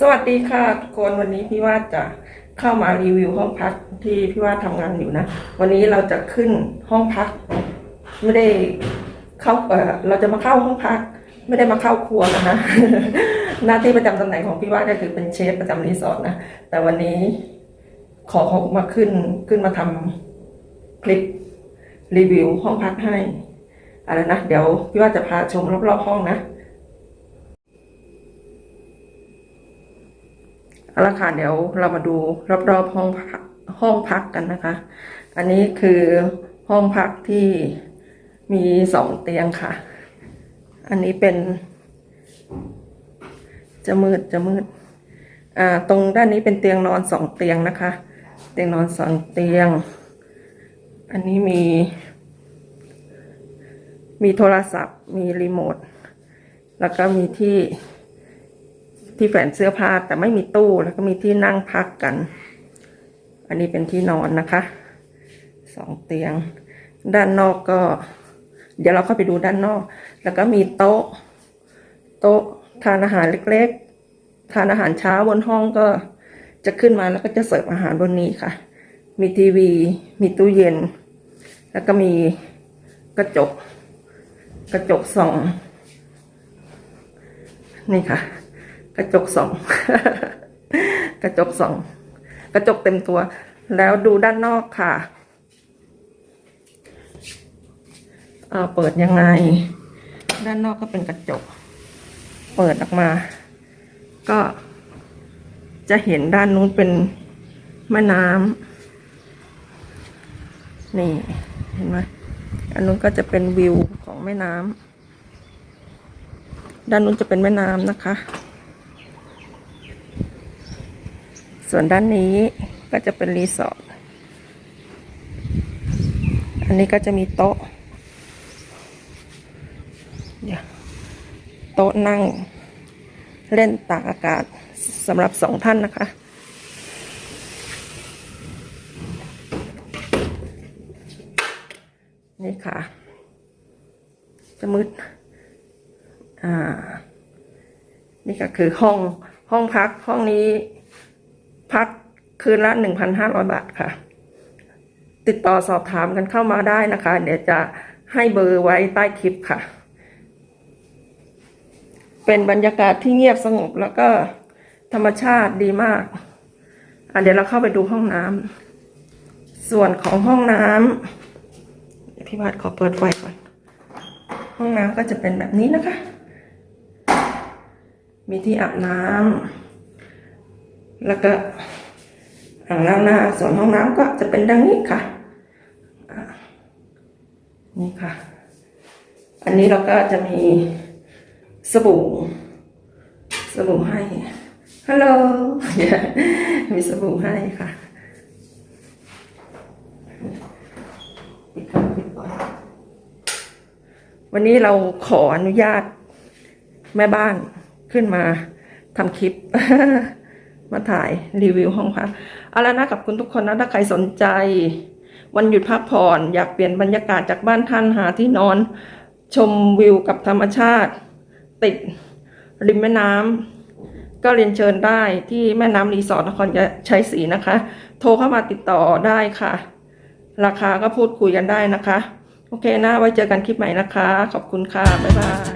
สวัสดีค่ะทุกคนวันนี้พี่ว่าจะเข้ามารีวิวห้องพักที่พี่ว่าทำงานอยู่นะ วันนี้เราจะขึ้นห้องพัก ไม่ได้เข้าเออเราจะมาเข้าห้องพัก ไม่ได้มาเข้าครัวนะคะ หน้าที่ประจำตำแหน่งของพี่ว่าก็คือเป็นเชฟประจำรีสอร์ทนะแต่วันนี้ขอเขามาขึ้นขึ้นมาทำคลิปรีวิวห้องพักให้อะไรนะเดี๋ยวพี่ว่าจะพาชมรอบๆห้องนะ เอาละค่ะเดี๋ยวเรามาดูรอบๆห้องพักห้องพักกันนะคะ อันนี้คือห้องพักที่มีสองเตียงค่ะ อันนี้เป็นจะมืดจะมืด อ่า ตรงด้านนี้เป็นเตียงนอนสองเตียงนะคะ เตียงนอนสองเตียง อันนี้มี มีโทรศัพท์ มีรีโมท แล้วก็มีที่ ที่แฝนเสื้อผ้าแต่ไม่มีตู้แล้วก็มีที่นั่งพักกัน อันนี้เป็นที่นอนนะคะสองเตียง ด้านนอกก็ เดี๋ยวเราเข้าไปดูด้านนอก แล้วก็มีโต๊ะ โต๊ะทานอาหารเล็กๆ ทานอาหารเช้าบนห้องก็จะขึ้นมาแล้วก็จะเสิร์ฟอาหารบนนี้ค่ะ มีทีวี มีตู้เย็น แล้วก็มีกระจก กระจกส่อง นี่ค่ะ กระจกสอง กระจกสอง กระจกเต็มตัว แล้วดูด้านนอกค่ะเอ่าเปิดยังไง ด้านนอกก็เป็นกระจก เปิดออกมา ก็จะเห็นด้านนู้นเป็นแม่น้ำนี่เห็นไหมอันนู้นก็จะเป็นวิวของแม่น้ำด้านนู้นจะเป็นแม่น้ำนะคะ ส่วนด้านนี้ก็จะเป็นรีสอร์ท อันนี้ก็จะมีโต๊ะ โต๊ะนั่ง เล่นตากอากาศสำหรับสองท่านนะคะ นี่ค่ะ จะมืด อ่า นี่ก็คือห้องห้องพักห้องนี้ พักคืนละหนึ่งพันห้าร้อยบาทค่ะ ติดต่อสอบถามกันเข้ามาได้นะคะ เดี๋ยวจะให้เบอร์ไว้ใต้คลิปค่ะ เป็นบรรยากาศที่เงียบสงบแล้วก็ธรรมชาติดีมากอะเดี๋ยวเราเข้าไปดูห้องน้ำส่วนของห้องน้ำพี่บาทขอเปิดไฟก่อน ห้องน้ำก็จะเป็นแบบนี้นะคะ มีที่อาบน้ำ แล้วก็อ่างล้างหน้าส่วนห้องน้ำก็จะเป็นดังนี้ค่ะ นี่ค่ะ อันนี้เราก็จะมีสบู่ สบู่ให้ ฮัลโหล มีสบู่ให้ค่ะวันนี้เราขออนุญาตแม่บ้านขึ้นมาทำคลิป มาถ่ายรีวิวห้องพักเอาละนะกับคุณทุกคนนะถ้าใครสนใจ วันหยุดพักผ่อนอยากเปลี่ยนบรรยากาศจากบ้านท่านหาที่นอน ชมวิวกับธรรมชาติ ติดริมแม่น้ำก็เรียนเชิญได้ที่แม่น้ำรีสอร์ทนครชัยศรีนะคะ โทรเข้ามาติดต่อได้ค่ะ ราคาก็พูดคุยกันได้นะคะ โอเคนะไว้เจอกันคลิปใหม่นะคะ ขอบคุณค่ะ บ๊ายบาย